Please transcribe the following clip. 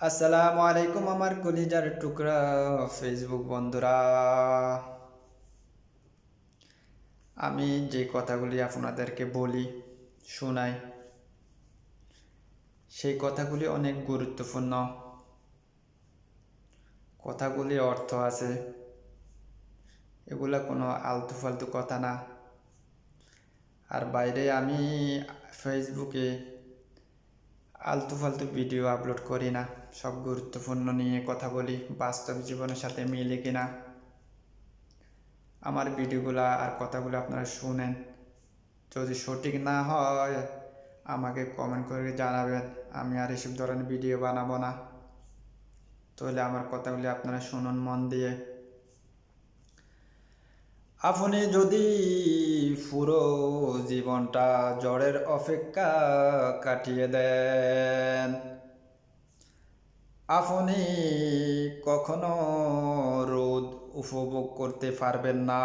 আসসালামু আলাইকুম আমার কলিজার টুকরা ফেসবুক বন্ধুরা। আমি যে কথাগুলি আপনাদেরকে বলি, শোনাই, সেই কথাগুলি অনেক গুরুত্বপূর্ণ। কথাগুলির অর্থ আছে, এগুলা কোনো আলতু ফালতু কথা না। আর বাইরে আমি ফেসবুকে আলতু ফালতু ভিডিও আপলোড করি না। সব গুরুত্বপূর্ণ নিয়ে কথা বলি, বাস্তব জীবনের সাথে মিলে কিনা আমার ভিডিওগুলা আর কথাগুলো আপনারা শুনেন। যদি সঠিক না হয়, আমাকে কমেন্ট করে জানাবেন। আমি আর এসব ধরনের ভিডিও বানাবো না। তাহলে আমার কথাগুলি আপনারা শুনুন মন দিয়ে। আপনি যদি পুরো জীবনটা জ্বরের অপেক্ষা কাটিয়ে দেন, আপনি কখনো রোদ উপভোগ করতে পারবেন না।